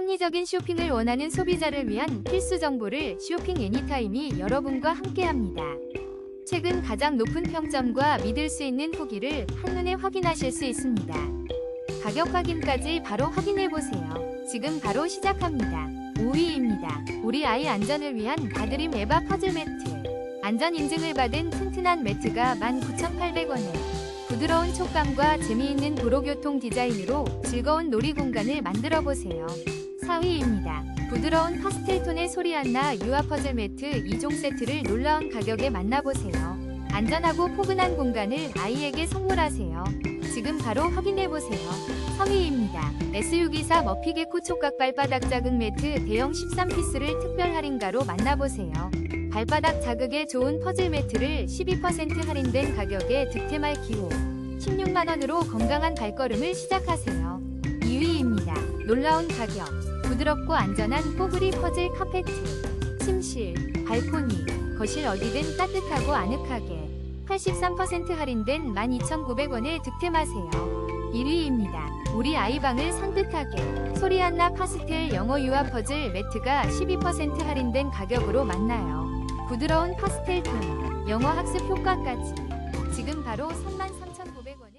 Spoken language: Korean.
합리적인 쇼핑을 원하는 소비자를 위한 필수 정보를 쇼핑 애니타임이 여러분과 함께합니다. 최근 가장 높은 평점과 믿을 수 있는 후기를 한눈에 확인하실 수 있습니다. 가격 확인까지 바로 확인해 보세요. 지금 바로 시작합니다. 5위입니다. 우리 아이 안전을 위한 다드림 에바 퍼즐 매트. 안전 인증을 받은 튼튼한 매트가 19,800원에 부드러운 촉감과 재미있는 도로교통 디자인으로 즐거운 놀이 공간을 만들어 보세요. 4위입니다. 부드러운 파스텔 톤의 소리안나 유아 퍼즐 매트 2종 세트를 놀라운 가격에 만나보세요. 안전하고 포근한 공간을 아이에게 선물하세요. 지금 바로 확인해보세요. 3위입니다. SU 기사 머피게 코 촉각 발바닥 자극 매트 대형 13피스를 특별 할인가로 만나보세요. 발바닥 자극에 좋은 퍼즐 매트를 12% 할인된 가격에 득템할 기호 16만원으로 건강한 발걸음을 시작하세요. 2위입니다. 놀라운 가격, 부드럽고 안전한 뽀글이 퍼즐 카페트, 침실, 발코니, 거실 어디든 따뜻하고 아늑하게 83% 할인된 12,900원에 득템하세요. 1위입니다. 우리 아이방을 산뜻하게 소리안나 파스텔 영어 유아 퍼즐 매트가 12% 할인된 가격으로 만나요. 부드러운 파스텔 톤, 영어 학습 효과까지 지금 바로 33,900원